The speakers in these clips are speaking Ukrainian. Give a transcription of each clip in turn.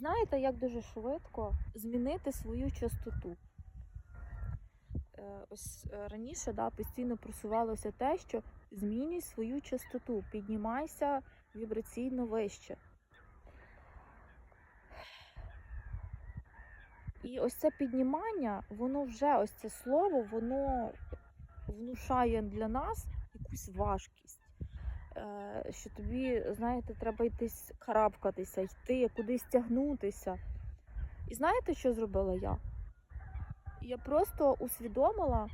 Знаєте, як дуже швидко змінити свою частоту? Е, Ось е, раніше да, постійно просувалося те, що змінюй свою частоту, піднімайся вібраційно вище. І ось це піднімання, воно вже ось це слово, воно внушає для нас якусь важкість. Е, Що тобі, знаєте, треба йти карабкатися, йти, кудись тягнутися. І знаєте, що зробила я? Я просто усвідомила,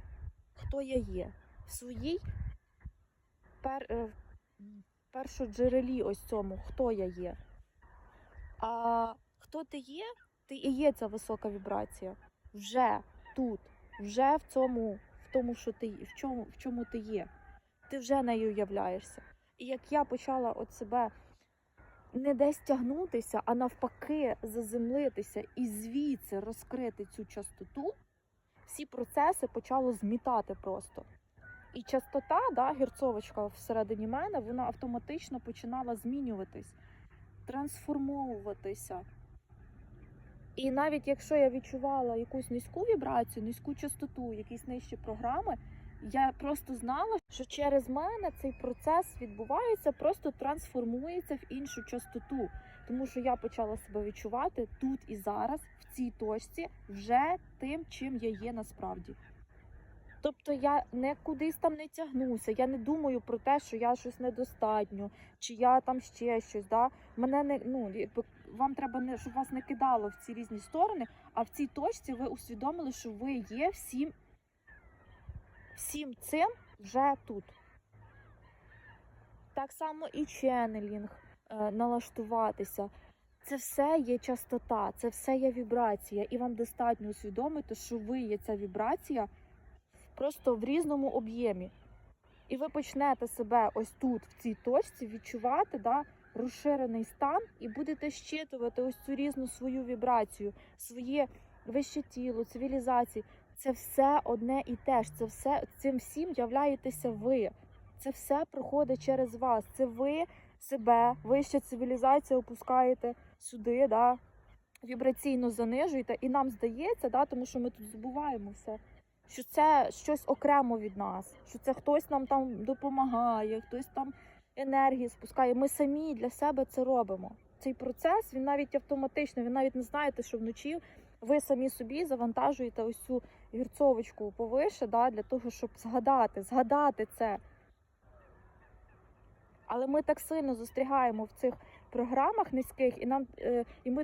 хто я є в своїй пер, е, першоджерелі ось цьому, хто я є. А хто ти є, ти і є ця висока вібрація. Вже тут, вже в цьому, в тому, що ти в чому, в чому ти є. Ти вже нею являєшся. І як я почала от себе не десь тягнутися, а навпаки, заземлитися і звідси розкрити цю частоту, всі процеси почало змітати просто. І частота, да, герцовочка всередині мене, вона автоматично починала змінюватись, трансформовуватися. І навіть якщо я відчувала якусь низьку вібрацію, низьку частоту, якісь нижчі програми, я просто знала, що через мене цей процес відбувається, просто трансформується в іншу частоту. Тому що я почала себе відчувати тут і зараз, в цій точці, вже тим, чим я є насправді. Тобто я не кудись там не тягнуся, я не думаю про те, що я щось недостатньо, чи я там ще щось. Да? Мене не ну вам треба не щоб вас не кидало в ці різні сторони, а в цій точці ви усвідомили, що ви є всім, всім цим вже тут. Так само і ченнелінг, е, налаштуватися. Це все є частота, це все є вібрація, і вам достатньо усвідомити, що ви є ця вібрація просто в різному об'ємі. І ви почнете себе ось тут, в цій точці, відчувати да, розширений стан, і будете щитувати ось цю різну свою вібрацію, своє вище тіло, цивілізації. Це все одне і те ж. Це все цим всім являєтеся ви. Це все проходить через вас. Це ви себе, вища цивілізація опускаєте сюди, да, вібраційно занижуєте. І нам здається, да, тому що ми тут забуваємо все що це щось окремо від нас, що це хтось нам там допомагає, хтось там енергії спускає. Ми самі для себе це робимо. Цей процес він навіть автоматично, ви навіть не знаєте, що вночі ви самі собі завантажуєте ось цю гірцовочку повише, да, для того, щоб згадати, згадати це. Але ми так сильно застрягаємо в цих програмах низьких, і нам е, і ми